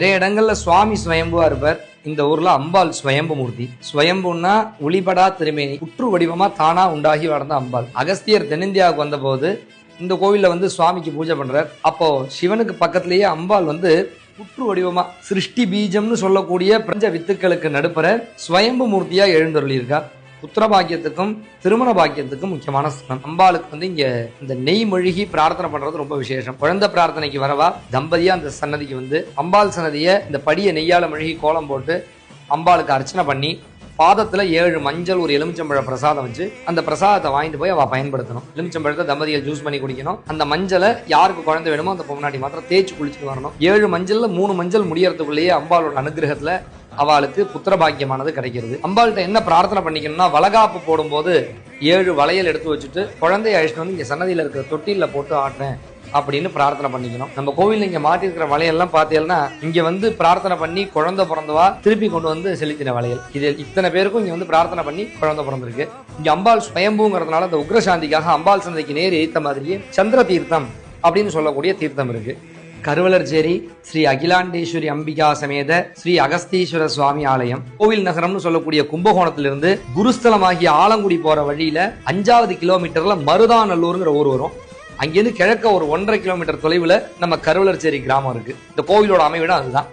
நிறைய இடங்கள்ல சுவாமி சுயம்புவா இருப்பார். இந்த ஊர்ல அம்பாள் சுயம்பு மூர்த்தி. சுயம்புன்னா ஒளிபடா திருமேனி. புற்று வடிவமா தானா உண்டாகி வளர்ந்த அம்பாள். அகஸ்தியர் தென்னிந்தியாவுக்கு வந்தபோது இந்த கோவில்ல வந்து சுவாமிக்கு பூஜை பண்றார். அப்போ சிவனுக்கு பக்கத்திலேயே அம்பாள் வந்து புற்று வடிவமா சிருஷ்டி பீஜம்னு சொல்லக்கூடிய பிரஞ்ச வித்துக்களுக்கு நடுப்புற சுயம்பு மூர்த்தியா எழுந்தருளியிருக்கா. புத்திர பாக்கியத்துக்கும் திருமண பாக்கியத்துக்கும் முக்கியமான ஸ்தலம் அம்பாளுக்கு வந்து இங்க இந்த நெய் மொழிகி பிரார்த்தனை பண்றது ரொம்ப விசேஷம். குழந்தை பிரார்த்தனைக்கு வரவா தம்பதியா அந்த சன்னதிக்கு வந்து அம்பாள் சன்னதியை இந்த படியை நெய்யால மொழிகி கோலம் போட்டு அம்பாளுக்கு அர்ச்சனை பண்ணி பாதத்துல ஏழு மஞ்சள் ஒரு எலுமிச்சம்பழ பிரசாதம் வச்சு அந்த பிரசாதத்தை வாங்கிட்டு போய் அவ பயன்படுத்தணும். எலுமிச்சம்பழத்தை தம்பதியை ஜூஸ் பண்ணி குடிக்கணும். அந்த மஞ்சளை யாருக்கு குழந்தை வேணுமோ அந்த பொம்னாடி மாத்திரம் தேய்ச்சி குளிச்சுட்டு வரணும். ஏழு மஞ்சள்ல மூணு மஞ்சள் முடியறதுக்குள்ளேயே அம்பாளோட அனுகிரகத்துல அவளுக்கு புத்திர பாக்கியமானது கிடைக்கிறது. அம்பாள்கிட்ட என்ன பிரார்த்தனை பண்ணிக்கணும்னா வளகாப்பு போடும்போது ஏழு வளையல் எடுத்து வச்சுட்டு குழந்தைய அழிச்சிட்டு வந்து இங்க சன்னதியில இருக்கிற தொட்டில போட்டு ஆட்டினேன் அப்படின்னு பிரார்த்தனை பண்ணிக்கணும். நம்ம கோவில்ல இங்க மாட்டிருக்கிற வளையல்லாம் பார்த்தீங்கன்னா இங்க வந்து பிரார்த்தனை பண்ணி குழந்தை பிறந்தவா திருப்பி கொண்டு வந்து செலுத்தின வளையல். இது இத்தனை பேருக்கும் இங்க வந்து பிரார்த்தனை பண்ணி குழந்தை பிறந்திருக்கு. இங்க அம்பாள் ஸ்வயம்புங்கிறதுனால இந்த உக்ரசாந்திக்காக அம்பாள் சந்தைக்கு நேர் ஏத்த மாதிரியே சந்திர தீர்த்தம் அப்படின்னு சொல்லக்கூடிய தீர்த்தம் இருக்கு. கருவலர்ச்சேரி ஸ்ரீ அகிலாண்டேஸ்வரி அம்பிகா சமேத ஸ்ரீ அகஸ்தீஸ்வர சுவாமி ஆலயம். கோவில் நகரம்னு சொல்லக்கூடிய கும்பகோணத்திலிருந்து குருஸ்தலமாகிய ஆலங்குடி போற வழியில அஞ்சாவது கிலோமீட்டர்ல மருதாநல்லூருங்கிற ஊர் வரும். அங்கிருந்து கிழக்க ஒரு ஒன்றரை கிலோமீட்டர் தொலைவுல நம்ம கருவலர்ச்சேரி கிராமம் இருக்கு. இந்த கோவிலோட அமைவிடம் அதுதான்.